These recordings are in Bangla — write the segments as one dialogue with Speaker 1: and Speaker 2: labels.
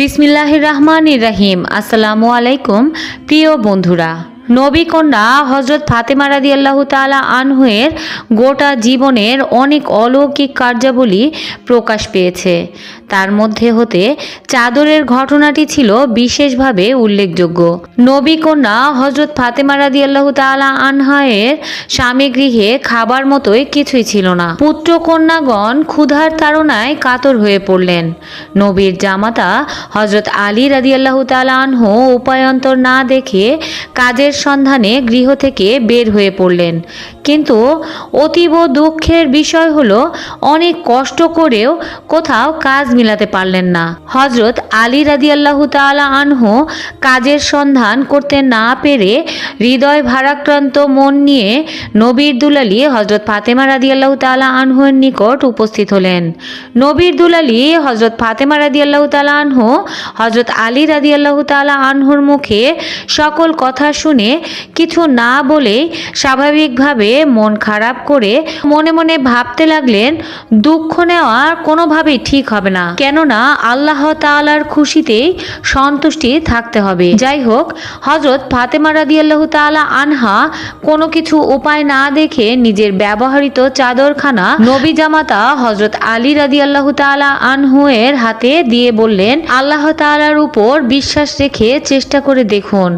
Speaker 1: বিসমিল্লাহ রহমান রাহিম। আসসালামু আলাইকুম প্রিয় বন্ধুরা। নবী কন্যা হজরত ফাতেমা রাদি আল্লাহ তালা আনহুয়ের গোটা জীবনের অনেক অলৌকিক কার্যাবলী প্রকাশ পেয়েছে। তার মধ্যে হতে চাদরের ঘটনাটি ছিল বিশেষভাবে উল্লেখযোগ্য। নবী কন্যা হজরত ফাতেমা রাদি আল্লাহ তালা আনহায়ের স্বামী গৃহে খাবার মতোই কিছুই ছিল না। পুত্র কন্যাগণ ক্ষুধার তাড়নায় কাতর হয়ে পড়লেন। নবীর জামাতা হজরত আলী রাদি আল্লাহ তালা আনহু উপায়ন্তর না দেখে কাজের সন্ধানে গৃহ থেকে বের হয়ে পড়লেন। কিন্তু অতীব দুঃখের বিষয় হলো, অনেক কষ্ট করেও কোথাও কাজ মিলাতে পারলেন না। হজরত আলী রাদি আল্লাহ তালা আনহু কাজের সন্ধান করতে না পেরে হৃদয় ভারাক্রান্ত মন নিয়ে নবীর দুলালি হজরত ফাতেমা আল্লাহ তালা আনহুর নিকট উপস্থিত হলেন। নবীর দুলালি হজরত ফাতেমা আল্লাহ তালা আনহু হজরত আলী রাদি আল্লাহ তালা আনহুর মুখে সকল কথা শুনে কিছু না বলে স্বাভাবিকভাবে মন খারাপ করে মনে মনে ভাবতে লাগলেন, দুঃখ নেওয়া কোনোভাবেই ঠিক হবে না। কেননা আল্লাহ তাআলার খুশিতেই সন্তুষ্টি থাকতে হবে। যাই হোক হজরত ফাতেমা রাদি আল্লাহ তাআলা আনহা কোনো কিছু উপায় না দেখে নিজের ব্যবহৃত চাদরখানা নবী জামাতা হজরত আলী রাদি আল্লাহ তাআলা আনহু এর হাতে দিয়ে বললেন, আল্লাহ তাআলার উপর বিশ্বাস রেখে চেষ্টা করে দেখুন,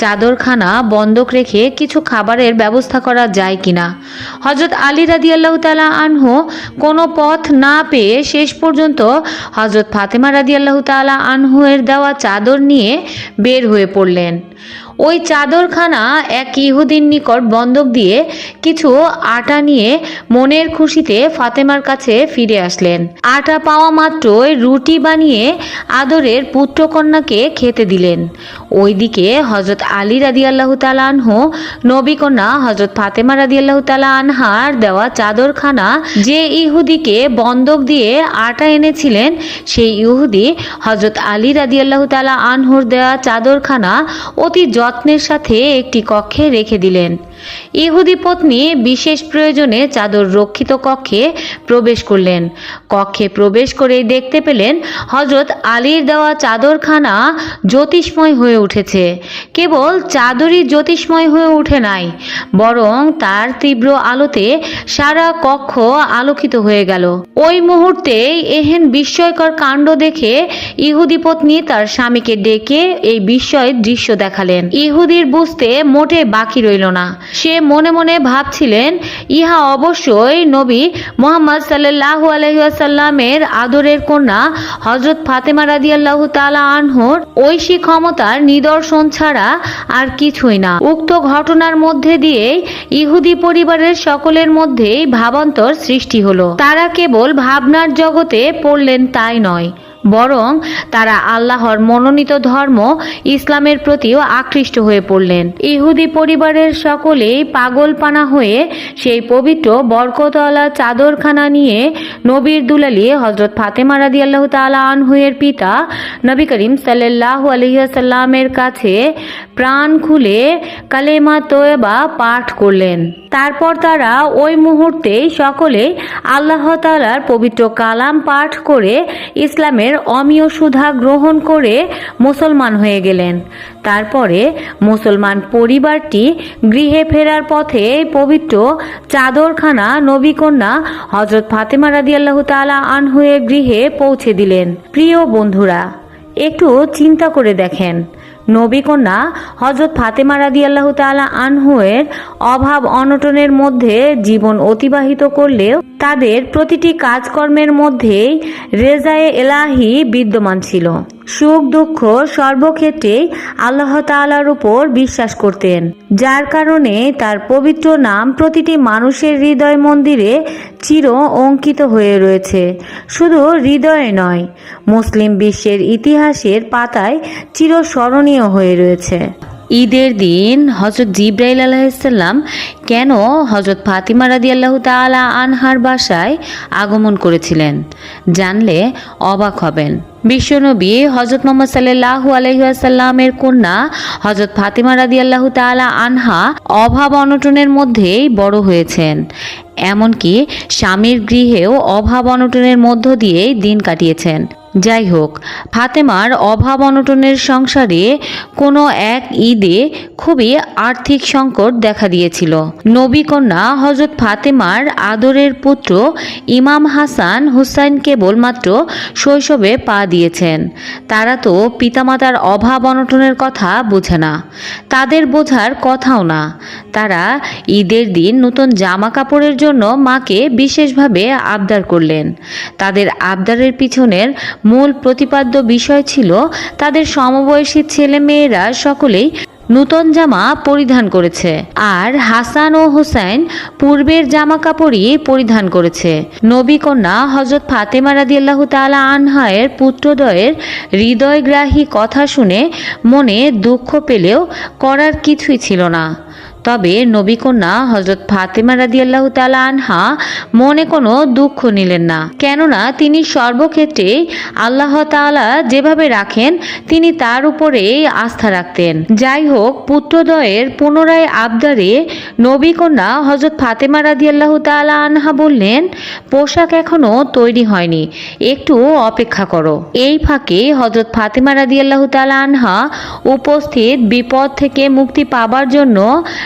Speaker 1: চাদরখানা বন্ধক রেখে কিছু খাবারের ব্যবস্থা করা যায় কিনা। হজরত আলী রাদি আল্লাহ তালা আনহু কোনো পথ না পেয়ে শেষ পর্যন্ত হজরত ফাতেমা রাদি আল্লাহ তালা আনহু আনহুয়ের দেওয়া চাদর নিয়ে বের হয়ে পড়লেন। ওই চাদরখানা এক ইহুদিন নিকট বন্ধক দিয়ে কিছু আটা নিয়ে মনের খুশিতে ফাতেমার কাছে ফিরে আসলেন। আটা পাওয়া মাত্রই রুটি বানিয়ে আদরের পুত্রকন্যাকে খেতে দিলেন। ওইদিকে হজরত আলী রাদি আল্লাহ তালা আনহু নবী কন্যা হজরত ফাতেমা রাদি আল্লাহ আনহার দেওয়া চাদরখানা যে ইহুদিকে বন্ধক দিয়ে আটা এনেছিলেন, সেই ইহুদি হজরত আলী রাদি আল্লাহ তালা আনহুর দেওয়া চাদরখানা অতি যত্নের সাথে একটি কক্ষে রেখে দিলেন। ইহুদি পত্নী বিশেষ প্রয়োজনে চাদর রক্ষিত কক্ষে প্রবেশ করলেন। কক্ষে প্রবেশ করেই দেখতে পেলেন হজরত আলীর দেওয়া চাদরখানা জ্যোতিষময় হয়ে উঠেছে। কেবল চাদরই জ্যোতিষময় হয়ে উঠে নাই, বরং তার তীব্র আলোতে সারা কক্ষ আলোকিত হয়ে গেল। ওই মুহূর্তে এহেন বিস্ময়কর কাণ্ড দেখে ইহুদি পত্নী তার স্বামীকে ডেকে এই বিস্ময়ের দৃশ্য দেখালেন। ইহুদির বুঝতে মোটে বাকি রইল না। সে মনে মনে ভাবছিলেন, ইহা অবশ্যই নবী মোহাম্মদ সাল্লাহ আলহিসাল্লামের আদরের কন্যা হজরত ফাতেমা রাদি আল্লাহ তালা আনহর ঐশী ক্ষমতার নিদর্শন ছাড়া আর কিছুই না। উক্ত ঘটনার মধ্যে দিয়েই ইহুদি পরিবারের সকলের মধ্যেই ভাবান্তর সৃষ্টি হলো। তারা কেবল ভাবনার জগতে পড়লেন তাই নয়। বরং তারা আল্লাহর মনোনীত ধর্ম ইসলামের প্রতিও আকৃষ্ট হয়ে পড়লেন। ইহুদি পরিবারের সকলেই পাগলপানা হয়ে সেই পবিত্র বরকতওয়ালা চাদরখানা নিয়ে নবীর দুলালি হজরত ফাতেমা রাদি আল্লাহ তালা আনহুয়ের পিতা নবী করিম সাল্লাহ আলহিহাসাল্লামের কাছে প্রাণ খুলে কালেমা তোয়েবা পাঠ করলেন। তারপর তারা ওই মুহূর্তেই সকলে আল্লাহ তালার পবিত্র কালাম পাঠ করে ইসলামের অমীয় সুধা গ্রহণ করে মুসলমান হয়ে গেলেন। তারপরে মুসলমান পরিবারটি গৃহে ফেরার পথে পবিত্র চাদরখানা নবীকন্যা হজরত ফাতেমা রাদি আল্লাহ তালা হয়ে গৃহে পৌঁছে দিলেন। প্রিয় বন্ধুরা, একটু চিন্তা করে দেখেন নবীকন্যা হজরত ফাতেমা রাদি আল্লাহ তালা আনহুয়ের অভাব অনটনের মধ্যে জীবন অতিবাহিত করলেও তাদের প্রতিটি কাজকর্মের মধ্যেই রেজায়ে এলাহি বিদ্যমান ছিল। সুখ, দুঃখ সর্বক্ষেত্রেই আল্লাহ তাআলার উপর বিশ্বাস করতেন, যার কারণে তার পবিত্র নাম প্রতিটি মানুষের হৃদয় মন্দিরে চির অঙ্কিত হয়ে রয়েছে। শুধু হৃদয়ে নয়, মুসলিম বিশ্বের ইতিহাসের পাতায় চিরস্মরণীয় হয়ে রয়েছে। ঈদের দিন হজরত জিব্রাইল আলাহিসাল্লাম কেন হজরত ফাতিমা রাদি আল্লাহ তালা আনহার বাসায় আগমন করেছিলেন? জানলে অবাক হবেন। বিশ্বনবী হজরত মোহাম্মদ সাল্লাহ আলহিহাসাল্লামের কন্যা হজরত ফাতিমা রাদি আল্লাহ তালা আনহা অভাব অনটনের মধ্যেই বড় হয়েছেন। এমনকি স্বামীর গৃহেও অভাব অনটনের মধ্য দিয়েই দিন কাটিয়েছেন। যাই হোক ফাতেমার অভাব অনটনের সংসারে কোনো এক ঈদে খুবই আর্থিক সংকট দেখা দিয়েছিল। নবী কন্যা হজরত ফাতেমার আদরের পুত্র ইমাম হাসান হুসাইন কেবলমাত্র শৈশবে পা দিয়েছেন। তারা তো পিতামাতার অভাব অনটনের কথা বোঝে না। তাদের বোঝার কথাও না। তারা ঈদের দিন নতুন জামা কাপড়ের জন্য মাকে বিশেষভাবে আবদার করলেন। তাদের আবদারের পিছনের মূল প্রতিপাদ্য বিষয় ছিল তাদের সমবয়সী ছেলে মেয়েরা সকলেই নূতন জামা পরিধান করেছে, আর হাসান ও হুসাইন পূর্বের জামা কাপড়ই পরিধান করেছে। নবী কন্যা হজরত ফাতেমা রাদিয়াল্লাহু তাআলা আনহায়ের পুত্রদয়ের হৃদয়গ্রাহী কথা শুনে মনে দুঃখ পেলেও করার কিছুই ছিল না। তবে নবীকন্যা হজরত ফাতেমা রাদিয়াল্লাহু তাআলা আনহা মনে কোনো দুঃখ নিলেন না। কেননা তিনি সর্বক্ষেত্রে আল্লাহ তাআলা যেভাবে রাখেন, তিনি তার উপরেই আস্থা রাখতেন। যাই হোক পুত্রদয়ের পুনরায় আবদারে নবীকন্যা হজরত ফাতেমা রাদিয়াল্লাহু তাআলা আনহা বললেন, পোশাক এখনও তৈরি হয়নি, একটু অপেক্ষা করো। এই ফাঁকে হজরত ফাতেমা রাদিয়াল্লাহু তাআলা আনহা উপস্থিত বিপদ থেকে মুক্তি পাবার জন্য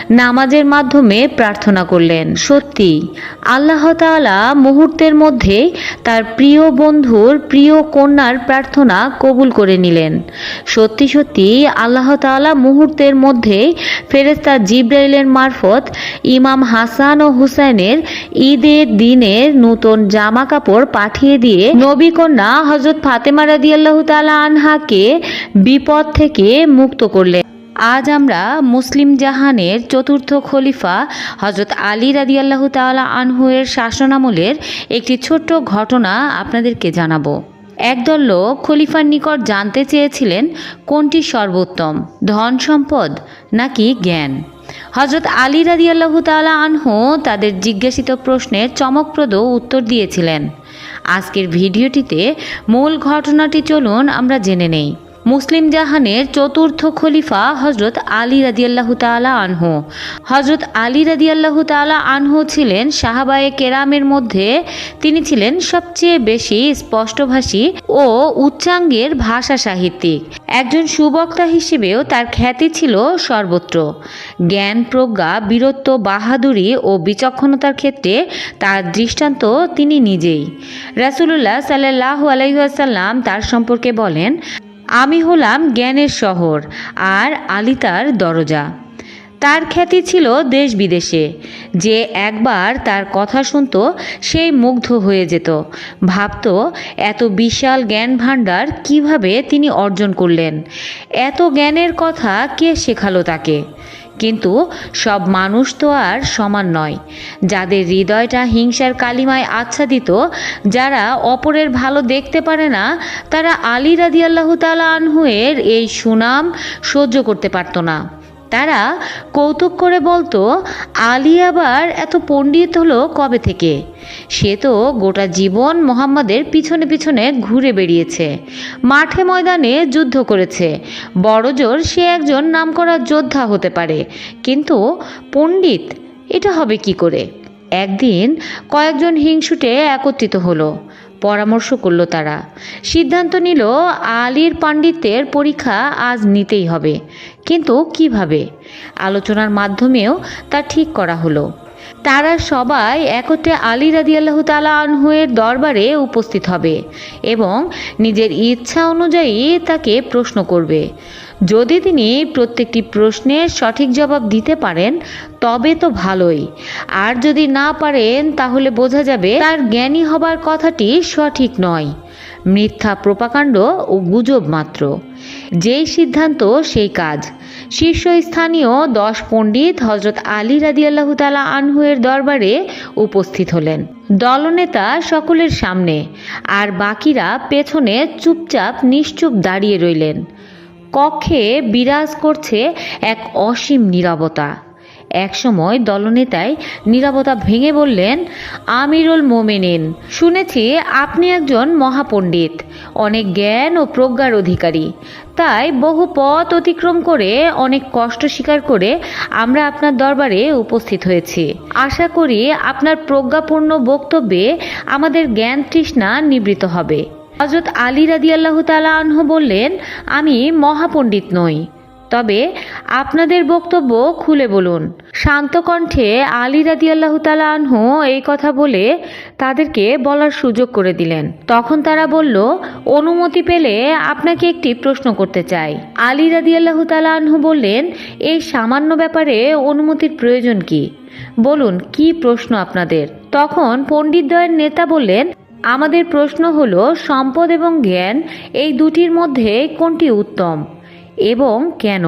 Speaker 1: নামাজের মাধ্যমে প্রার্থনা করলেন। সত্যি, আল্লাহ তাআলা মুহূর্তের মধ্যে তার প্রিয় বন্ধুর প্রিয় কন্যার প্রার্থনা কবুল করে নিলেন। সত্যি সত্যি, আল্লাহ তাআলা মুহূর্তের মধ্যে ফেরেস্তা জিব্রাইলের মারফত ইমাম হাসান ও হুসাইনের ঈদের দিনের নতুন জামা কাপড় পাঠিয়ে দিয়ে নবী কন্যা হজরত ফাতেমা রাদিয়াল্লাহু তাআলা আনহাকে বিপদ থেকে মুক্ত করলেন। আজ আমরা মুসলিম জাহানের চতুর্থ খলিফা হজরত আলী রাদিয়াল্লাহু তাআলা আনহুয়ের শাসনামলের একটি ছোট্ট ঘটনা আপনাদেরকে জানাব। একদল লোক খলিফার নিকট জানতে চেয়েছিলেন, কোনটি সর্বোত্তম, ধন সম্পদ নাকি জ্ঞান? হজরত আলী রাদিয়াল্লাহু তাআলা আনহু তাদের জিজ্ঞাসিত প্রশ্নের চমকপ্রদ উত্তর দিয়েছিলেন। আজকের ভিডিওটিতে মূল ঘটনাটি চলুন আমরা জেনে নেই। মুসলিম জাহানের চতুর্থ খলিফা হজরত আলী রাদিয়াল্লাহু তাআলা আনহু। হজরত আলী রাদিয়াল্লাহু তাআলা আনহু ছিলেন সাহাবায়ে কেরামের মধ্যে। তিনি ছিলেন সবচেয়ে বেশি স্পষ্টভাষী ও উচ্চাঙ্গের ভাষা সাহিত্যিক। একজন সুবক্তা হিসেবেও তার খ্যাতি ছিল সর্বত্র। জ্ঞান, প্রজ্ঞা, বীরত্ব, বাহাদুরি ও বিচক্ষণতার ক্ষেত্রে তার দৃষ্টান্ত তিনি নিজেই। রাসূলুল্লাহ সাল্লাল্লাহু আলাইহি ওয়াসাল্লাম তার সম্পর্কে বলেন আমি হলাম জ্ঞানের শহর আর আলিতার দরজা। তার খ্যাতি ছিল দেশ বিদেশে। যে একবার তার কথা শুনত সেই মুগ্ধ হয়ে যেত। ভাবত, এত বিশাল জ্ঞান ভাণ্ডার কীভাবে তিনি অর্জন করলেন? এত জ্ঞানের কথা কে শেখালো তাকে? কিন্তু সব মানুষ তো আর সমান নয়। যাদের হৃদয়টা হিংসার কালিমায় আচ্ছাদিত, যারা অপরের ভালো দেখতে পারে না, তারা আলী রাদিয়াল্লাহু তালা আনহুয়ের এই সুনাম সহ্য করতে পারত না। তারা কৌতুক করে বলতো, আলী আবার এত পণ্ডিত হলো কবে থেকে? সে তো গোটা জীবন মোহাম্মদের পিছনে পিছনে ঘুরে বেরিয়েছে মাঠে ময়দানে যুদ্ধ করেছে। বড়জোর সে একজন নামকরা যোদ্ধা হতে পারে। কিন্তু পণ্ডিত, এটা হবে কি করে? একদিন কয়েকজন হিংসুটে একত্রিত হলো। পরামর্শ করল তারা। সিদ্ধান্ত নিল, আলীর পাণ্ডিত্যের পরীক্ষা আজ নিতেই হবে। কিন্তু কীভাবে? আলোচনার মাধ্যমেও তা ঠিক করা হলো। তারা সবাই একত্রে আলী রাদিয়াল্লাহু তাআলা আনহুয়ের দরবারে উপস্থিত হবে এবং নিজের ইচ্ছা অনুযায়ী তাকে প্রশ্ন করবে। যদি তিনি প্রত্যেকটি প্রশ্নের সঠিক জবাব দিতে পারেন, তবে তো ভালোই। আর যদি না পারেন, তাহলে বোঝা যাবে তার জ্ঞানী হবার কথাটি সঠিক নয়। মিথ্যা প্রপাকাণ্ড ও গুজব মাত্র। যেই সিদ্ধান্ত, সেই কাজ। শীর্ষস্থানীয় দশ পণ্ডিত হজরত আলী রাদিয়াল্লাহু তালা আনহুয়ের দরবারে উপস্থিত হলেন। দলনেতা সকলের সামনে, আর বাকিরা পেছনে চুপচাপ নিশ্চুপ দাঁড়িয়ে রইলেন। কক্ষে বিরাজ করছে এক অসীম নীরবতা। একসময় দলনেতায় নীরবতা ভেঙে বললেন, আমিরুল মোমেনিন, শুনেছি আপনি একজন মহাপণ্ডিত, অনেক জ্ঞান ও প্রজ্ঞার অধিকারী। তাই বহু পথ অতিক্রম করে অনেক কষ্ট স্বীকার করে আমরা আপনার দরবারে উপস্থিত হয়েছি। আশা করি আপনার প্রজ্ঞাপূর্ণ বক্তব্যে আমাদের জ্ঞান তৃষ্ণা নিবৃত হবে। হজরত আলী রাদিয়াল্লাহ তালা আনহ বললেন, আমি মহাপণ্ডিত নই। তবে আপনাদের বক্তব্য খুলে বলুন। শান্ত কণ্ঠে আলী রাদিয়াল্লাহ তালা আনহু এই কথা বলে তাদেরকে বলার সুযোগ করে দিলেন। তখন তারা বলল, অনুমতি পেলে আপনাকে একটি প্রশ্ন করতে চাই। আলী রাদিয়াল্লাহ তালা আনহু বললেন, এই সামান্য ব্যাপারে অনুমতির প্রয়োজন কি? বলুন, কি প্রশ্ন আপনাদের? তখন পণ্ডিতদ্বয়ের নেতা বললেন আমাদের প্রশ্ন হল, সম্পদ এবং জ্ঞান এই দুটির মধ্যে কোনটি উত্তম এবং কেন?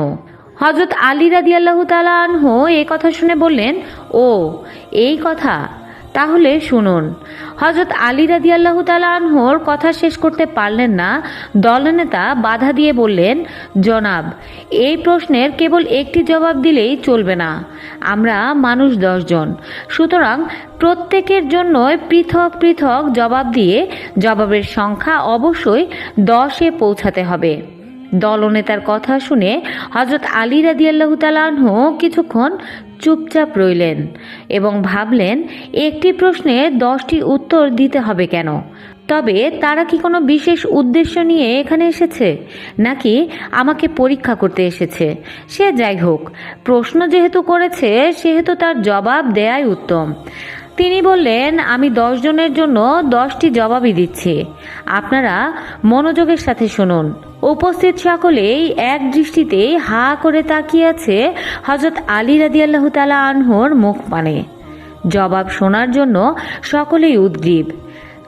Speaker 1: হজরত আলী রাদিয়াল্লাহ তালা আনহু এ কথা শুনে বললেন, ও, এই কথা তাহলে শুনুন। হজরত আলী রাদিয়াল্লাহ তালা আনহোর কথা শেষ করতে পারলেন না দলনেতা বাধা দিয়ে বললেন, জনাব, এই প্রশ্নের কেবল একটি জবাব দিলেই চলবে না। আমরা মানুষ দশজন সুতরাং প্রত্যেকের জন্যই পৃথক পৃথক জবাব দিয়ে জবাবের সংখ্যা অবশ্যই দশে পৌঁছাতে হবে। দলনেতার কথা শুনে হজরত আলী রাদিয়াল্লাহু তালাহ কিছুক্ষণ চুপচাপ রইলেন এবং ভাবলেন, একটি প্রশ্নে দশটি উত্তর দিতে হবে কেন? তবে তারা কি কোনো বিশেষ উদ্দেশ্য নিয়ে এখানে এসেছে? নাকি আমাকে পরীক্ষা করতে এসেছে? সে যাই হোক, প্রশ্ন যেহেতু করেছে, সেহেতু তার জবাব দেয়াই উত্তম। তিনি বললেন, আমি দশ জনের জন্য দশটি জবাবই দিচ্ছি। আপনারা মনোযোগের সাথে শুনুন। উপস্থিত সকলেই এক দৃষ্টিতে হা করে তাকিয়ে আছে হজরত আলী রাদিয়াল্লাহু তালা আনহোর মুখ পানে। জবাব শোনার জন্য সকলেই উদ্গ্রীব।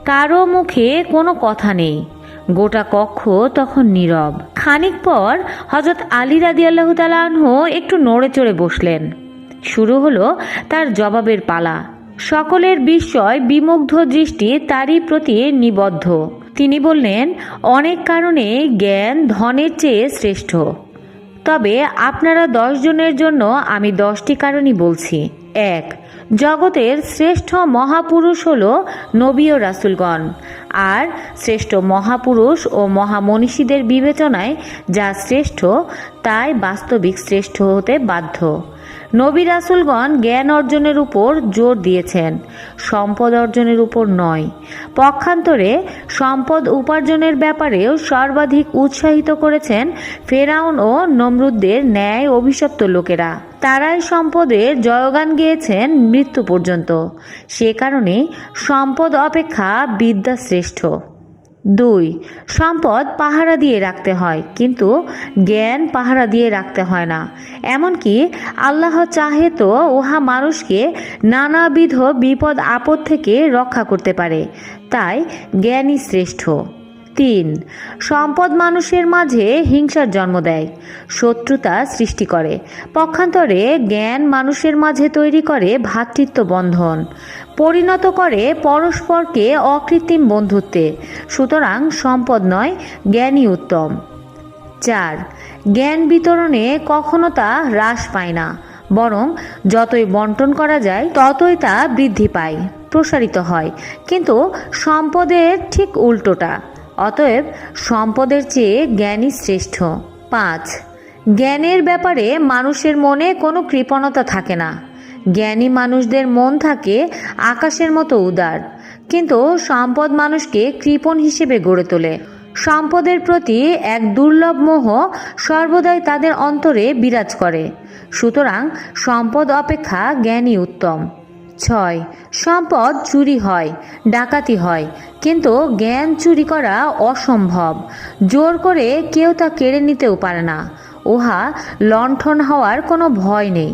Speaker 1: কারও মুখে কোনো কথা নেই। গোটা কক্ষ তখন নীরব। খানিক পর হজরত আলী রাদিয়াল্লাহু তালা আনহু একটু নড়ে চড়ে বসলেন। শুরু হলো তার জবাবের পালা। সকলের বিস্ময়, বিমুগ্ধ দৃষ্টি তারই প্রতি নিবদ্ধ। তিনি বললেন, অনেক কারণে জ্ঞান ধনের চেয়ে শ্রেষ্ঠ। তবে আপনারা জনের জন্য আমি দশটি কারণই বলছি। এক, জগতের শ্রেষ্ঠ মহাপুরুষ হল নবী ও রাসুলগণ। আর শ্রেষ্ঠ মহাপুরুষ ও মহামনীষীদের বিবেচনায় যা শ্রেষ্ঠ, তাই বাস্তবিক শ্রেষ্ঠ হতে বাধ্য। নবী রাসুলগণ জ্ঞান অর্জনের উপর জোর দিয়েছেন, সম্পদ অর্জনের উপর নয়। পক্ষান্তরে সম্পদ উপার্জনের ব্যাপারেও সর্বাধিক উৎসাহিত করেছেন ফেরাউন ও নমরুদদের ন্যায় অভিশপ্ত লোকেরা। তারাই সম্পদের জয়গান গেয়েছেন মৃত্যু পর্যন্ত। সে কারণে সম্পদ অপেক্ষা বিদ্যা শ্রেষ্ঠ। দুই, সম্পদ পাহারা দিয়ে রাখতে হয়, কিন্তু জ্ঞান পাহারা দিয়ে রাখতে হয় না। এমনকি আল্লাহ চাহে তো উহা মানুষকে নানাবিধ বিপদ আপদ থেকে রক্ষা করতে পারে, তাই জ্ঞানই শ্রেষ্ঠ। তিন। সম্পদ মানুষের মাঝে হিংসার জন্ম দেয়, শত্রুতা সৃষ্টি করে। পক্ষান্তরে জ্ঞান মানুষের মাঝে তৈরি করে ভ্রাতৃত্ব বন্ধন। পরিণত করে পরস্পরকে অকৃত্রিম বন্ধুত্বে। সুতরাং সম্পদ নয়, জ্ঞানই উত্তম। চার। জ্ঞান বিতরণে কখনো তা হ্রাস পায় না, বরং যতই বন্টন করা যায়, ততই তা বৃদ্ধি পায়, প্রসারিত হয়। কিন্তু সম্পদের ঠিক উল্টোটা। অতএব সম্পদের চেয়ে জ্ঞানই শ্রেষ্ঠ। পাঁচ, জ্ঞানের ব্যাপারে মানুষের মনে কোনো কৃপণতা থাকে না। জ্ঞানী মানুষদের মন থাকে আকাশের মতো উদার, কিন্তু সম্পদ মানুষকে কৃপণ হিসেবে গড়ে তোলে। সম্পদের প্রতি এক দুর্লভ মোহ সর্বদাই তাদের অন্তরে বিরাজ করে। সুতরাং সম্পদ অপেক্ষা জ্ঞানই উত্তম। ছয়। সম্পদ চুরি হয়, ডাকাতি হয়, কিন্তু জ্ঞান চুরি করা অসম্ভব। জোর করে কেউ তা কেড়ে নিতেও পারে না। উহা লণ্ঠন হওয়ার কোনো ভয় নেই।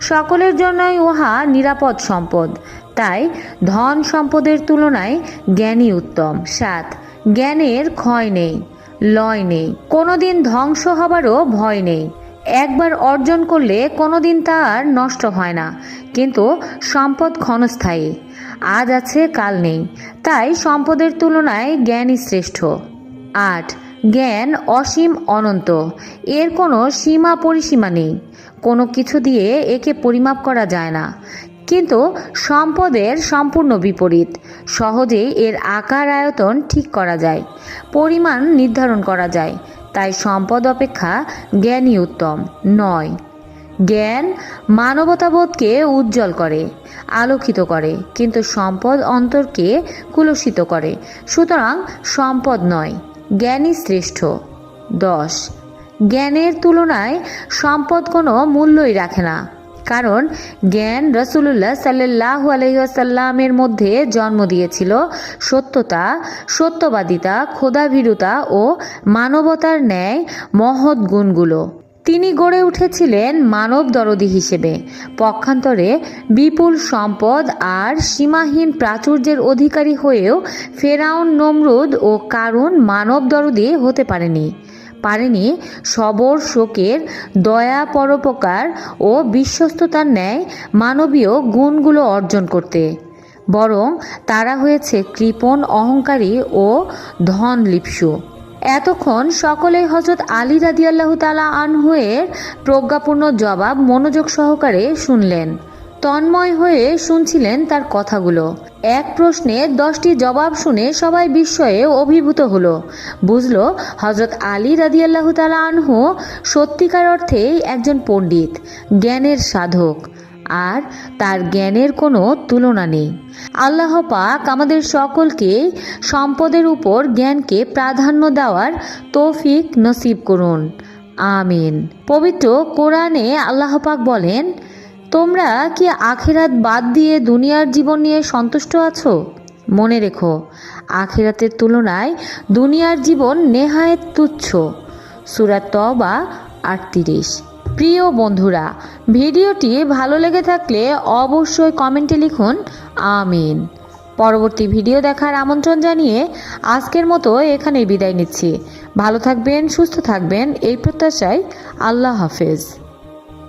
Speaker 1: সকলের জন্যই উহা নিরাপদ সম্পদ। তাই ধন সম্পদের তুলনায় জ্ঞানই উত্তম। সাত। জ্ঞানের ক্ষয় নেই, লয় নেই। কোনোদিন ধ্বংস হবারও ভয় নেই। একবার অর্জন করলে কোনোদিন তার নষ্ট হয় না, কিন্তু সম্পদ ক্ষণস্থায়ী। আজ আছে, কাল নেই। তাই সম্পদের তুলনায় জ্ঞানই শ্রেষ্ঠ। আট, জ্ঞান অসীম অনন্ত। এর কোনো সীমা পরিসীমা নেই। কোনো কিছু দিয়ে একে পরিমাপ করা যায় না। কিন্তু সম্পদের সম্পূর্ণ বিপরীত। সহজেই এর আকার আয়তন ঠিক করা যায়। পরিমাণ নির্ধারণ করা যায়। তাই সম্পদ অপেক্ষা জ্ঞানই উত্তম। নয়। জ্ঞান মানবতাবোধকে উজ্জ্বল করে, আলোকিত করে, কিন্তু সম্পদ অন্তরকে কুলসিত করে। সুতরাং সম্পদ নয়, জ্ঞানই শ্রেষ্ঠ। দশ। জ্ঞানের তুলনায় সম্পদ কোনো মূল্যই রাখে না। কারণ জ্ঞান রসুল্লাহ সাল্লাহ আলহিহাসাল্লামের মধ্যে জন্ম দিয়েছিল। সত্যতা, সত্যবাদিতা ক্ষোধাভীরুতা ও মানবতার ন্যায় মহৎ গুণগুলো। তিনি গড়ে উঠেছিলেন মানব দরদি হিসেবে। পক্ষান্তরে বিপুল সম্পদ আর সীমাহীন প্রাচুর্যের অধিকারী হয়েও ফেরাউন, নমরুদ ও কারুন মানব দরদি হতে পারেনি। পারেনি। সবর, শোকের, দয়া, পরোপকার ও বিশ্বস্ততার ন্যায় মানবীয় গুণগুলো অর্জন করতে। বরং তারা হয়েছে কৃপণ, অহংকারী ও ধন লিপসু। এতক্ষণ সকলেই হজরত আলী রাদিয়াল্লাহু তালা আনহুয়ের প্রজ্ঞাপূর্ণ জবাব মনোযোগ সহকারে শুনলেন। তন্ময় হয়ে শুনছিলেন তার কথাগুলো। এক প্রশ্নে দশটি জবাব শুনে সবাই বিস্ময়ে অভিভূত হলো। বুঝলো হজরত আলী রাদিয়াল্লাহু তালা আনহু সত্যিকার অর্থেই একজন পণ্ডিত, জ্ঞানের সাধক, আর তার জ্ঞানের কোনো তুলনা নেই। আল্লাহ পাক আমাদের সকলকে সম্পদের উপর জ্ঞানকে প্রাধান্য দেওয়ার তৌফিক নসিব করুন। আমিন। পবিত্র কোরআনে আল্লাহ পাক বলেন তোমরা কি আখেরাত বাদ দিয়ে দুনিয়ার জীবন নিয়ে সন্তুষ্ট আছো? মনে রেখো, আখেরাতের তুলনায় দুনিয়ার জীবন নেহায়েত তুচ্ছ। সুরাত তবা আটত্রিশ। প্রিয় বন্ধুরা, ভিডিওটি ভালো লেগে থাকলে অবশ্যই কমেন্টে লিখুন, আমিন। পরবর্তী ভিডিও দেখার আমন্ত্রণ জানিয়ে আজকের মতো এখানেই বিদায় নিচ্ছি। ভালো থাকবেন, সুস্থ থাকবেন, এই প্রত্যাশায় আল্লাহ হাফেজ।